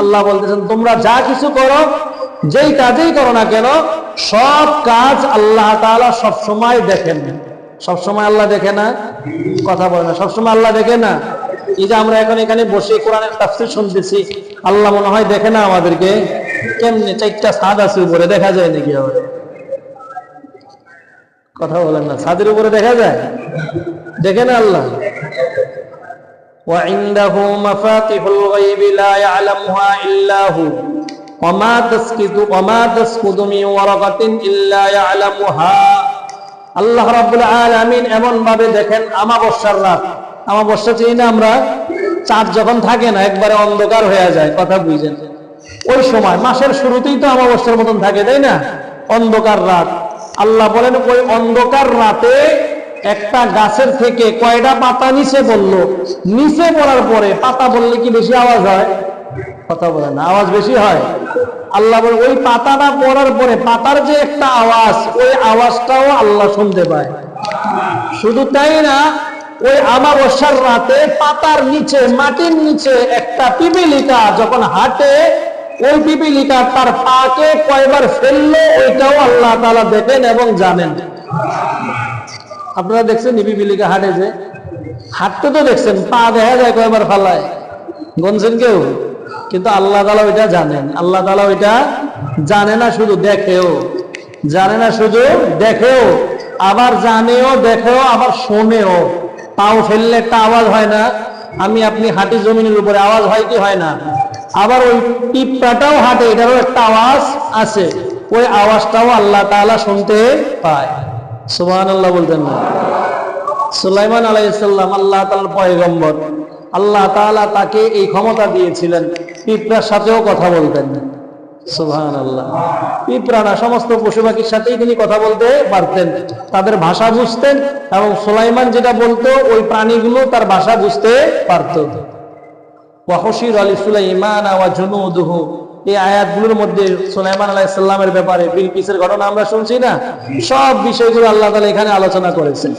আল্লাহ বলতেছেন, তোমরা যা কিছু করো, যেই কাজেই করো না কেন, সব কাজ আল্লাহ তাআলা সব সময় দেখেন। সব সময় আল্লাহ দেখে না? কথা বলে না। সব সময় আল্লাহ দেখে না? এই যে আমরা এখন এখানে বসে কোরআনের তাফসীর শুনতেছি, আল্লাহ মনে হয় দেখে না আমাদেরকে? কেমনে? চারটা ছাদ আছে উপরে, দেখা যায় নাকি আবার? কথা বলেন না। ছাদের উপরে দেখা যায়? দেখে না আল্লাহ? وعنده مفاتح الغيب لا يعلمها إلا هو وما تسقط وما تسقط من ورقة إلا يعلمها আল্লাহ রাব্বুল আলামিন এমন ভাবে দেখেন আমাবস্যার রাত আমাবস্যা চিনি না আমরা চাঁদ যখন থাকে না একবারে অন্ধকার হয়ে যায় কথা বুঝেন ওই সময় মাসের শুরুতেই তো আমাবস্যার মতন থাকে তাই না অন্ধকার রাত আল্লাহ বলেন ওই অন্ধকার রাতে একটা গাছের থেকে কয়টা পাতা নিচে পড়ল নিচে পড়ার পরে পাতা বললে কি বেশি আওয়াজ হয়? কথা বলে না, আওয়াজ বেশি হয়। আল্লাহ বলে, ওই পাতাটা পড়ার পরে পাতার যে একটা আওয়াজ, ওই আওয়াজটাও আল্লাহ শুনতে পায়। শুধু তাই না, ওই আমাবস্যার রাতে পাতার নিচে, মাটির নিচে একটা পিপিলিকা যখন হাঁটে, ওই পিপিলিকা তার পাকে কয়বার ফেলল, ওইটাও আল্লাহ তালা দেখেন এবং জানেন। আপনারা দেখছেন পিপিলিকা হাঁটে যে হাঁটতে তো দেখছেন, পা দেখা যায় কয়বার ফালায়। গনছেন কেউ? কিন্তু আল্লাহ তালা ওইটা জানেন। আল্লাহ তালা ওইটা জানে না শুধু দেখেও। জানে না শুধু দেখেও। আবার জানেও, দেখেও, আবার শোনেও। পাও ফেললে একটা আওয়াজ হয় না। আমি, আপনি হাঁটি জমিনের উপরে, আওয়াজ হয় কি হয় না? আবার ওই টিপটাটাও হাঁটে, এটারও একটা আওয়াজ আছে। ওই আওয়াজটাও আল্লাহ তাআলা শুনতে পায়। সুবহান আল্লাহ বলতেন না। সুলাইমান আলাইসাল্লাম আল্লাহ তাআলার পয়গম্বর। আল্লাহ তাআলা তাকে এই ক্ষমতা দিয়েছিলেন, পিঁপড়ার সাথেও কথা বলতেন। সুবহান আল্লাহ পিঁপড়া না সমস্ত পশু পাখির সাথেই তিনি কথা বলতে পারতেন, তাদের ভাষা বুঝতেন এবং সুলাইমান যেটা বলতো, ওই প্রাণীগুলো তার ভাষা বুঝতে পারত। ওয়াহশির আলী সুলাইমান ওয়া জুনুদুহু। এই আয়াতগুলোর মধ্যে সুলাইমান আলাইসাল্লামের ব্যাপারে বিলকিসের ঘটনা আমরা শুনছি না? সব বিষয়গুলো আল্লাহ তালা এখানে আলোচনা করেছেন।